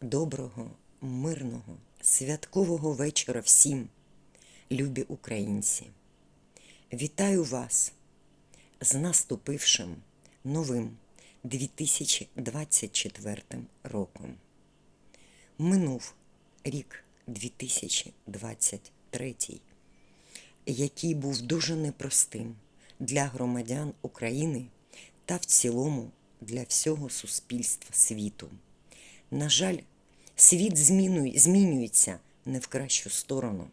Доброго, мирного, святкового вечора всім, любі українці. Вітаю вас з наступившим новим 2024 роком. Минув рік 2023, який був дуже непростим для громадян України та в цілому для всього суспільства світу. На жаль, світ змінюється не в кращу сторону.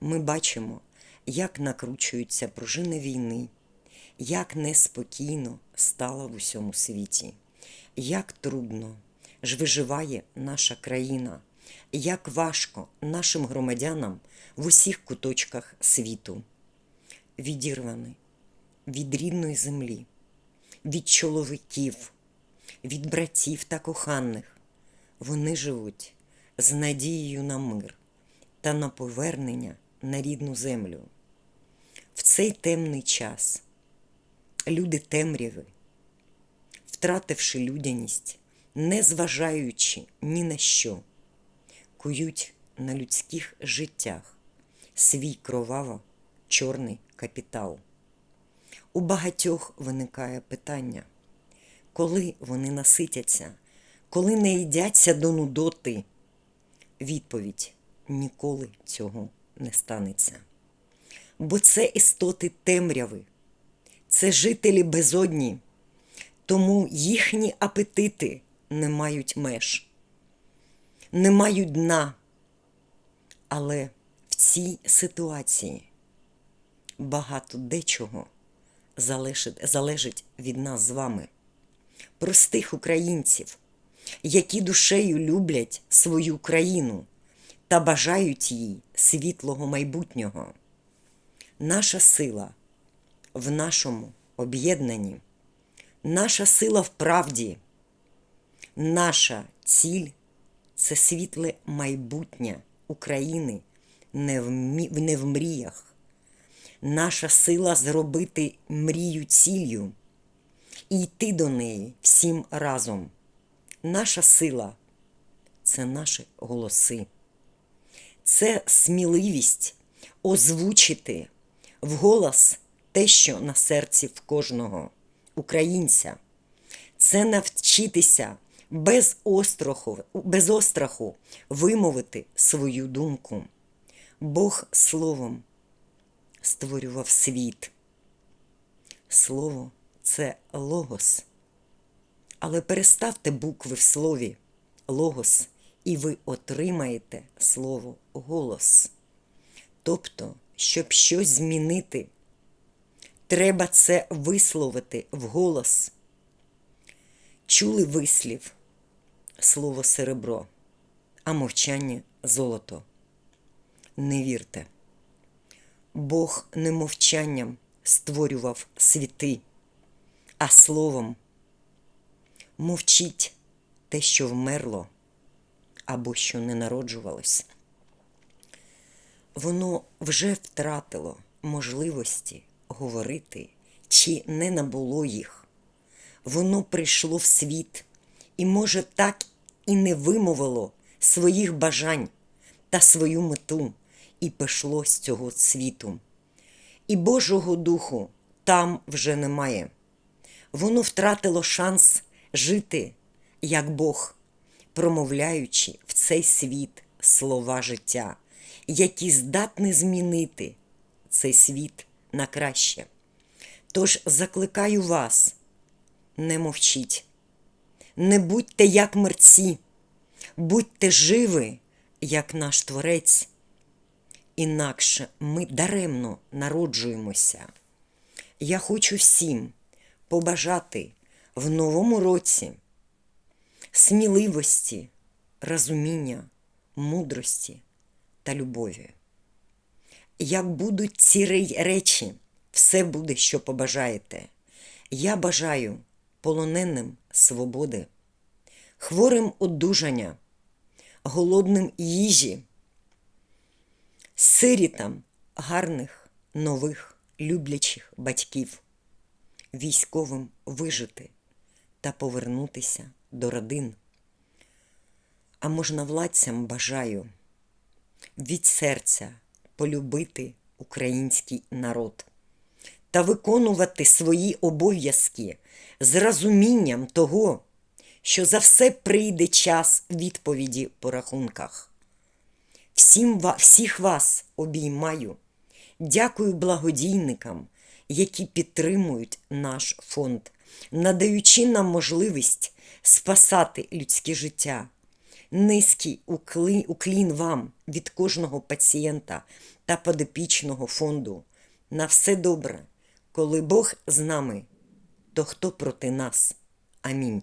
Ми бачимо, як накручуються пружини війни, як неспокійно стало в усьому світі, як трудно ж виживає наша країна, як важко нашим громадянам в усіх куточках світу. Відірвані від рідної землі, від чоловіків, від братів та коханих. Вони живуть з надією на мир та на повернення на рідну землю. В цей темний час люди темряви, втративши людяність, не зважаючи ні на що, кують на людських життях свій кроваво чорний капітал. У багатьох виникає питання, коли вони наситяться коли не їдяться до нудоти? Відповідь ніколи цього не станеться. Бо це істоти темряви, це жителі безодні, тому їхні апетити не мають меж, не мають дна. Але в цій ситуації багато дечого залежить, залежить від нас з вами, простих українців які душею люблять свою країну та бажають їй світлого майбутнього. Наша сила в нашому об'єднанні, наша сила в правді, наша ціль це світле майбутнє України не в, не в мріях. Наша сила зробити мрію ціллю і йти до неї всім разом. Наша сила це наші голоси, це сміливість озвучити вголос те, що на серці в кожного українця. Це навчитися без остраху, без остраху вимовити свою думку. Бог словом створював світ. Слово це логос. Але переставте букви в слові логос, і ви отримаєте слово голос. Тобто, щоб щось змінити, треба це висловити вголос. Чули вислів слово серебро, а мовчання золото. Не вірте. Бог не мовчанням створював світи, а словом мовчіть те, що вмерло або що не народжувалось. Воно вже втратило можливості говорити, чи не набуло їх. Воно прийшло в світ і, може, так і не вимовило своїх бажань та свою мету і пішло з цього світу. І Божого Духу там вже немає. Воно втратило шанс жити як Бог, промовляючи в цей світ слова життя, які здатні змінити цей світ на краще. Тож закликаю вас, не мовчіть, не будьте як мерці, будьте живі, як наш Творець. Інакше ми даремно народжуємося. Я хочу всім побажати в новому році сміливості, розуміння, мудрості та любові. Як будуть ці речі, все буде, що побажаєте. Я бажаю полоненим свободи, хворим одужання, голодним їжі, сирітам гарних, нових, люблячих батьків, військовим вижити та повернутися до родин. А можновладцям бажаю від серця полюбити український народ та виконувати свої обов'язки з розумінням того, що за все прийде час відповіді по рахунках. Всім, всіх вас обіймаю. Дякую благодійникам, які підтримують наш фонд, надаючи нам можливість спасати людське життя. Низький уклін, вам від кожного пацієнта та подопічного фонду. На все добре. Коли Бог з нами, то хто проти нас? Амінь.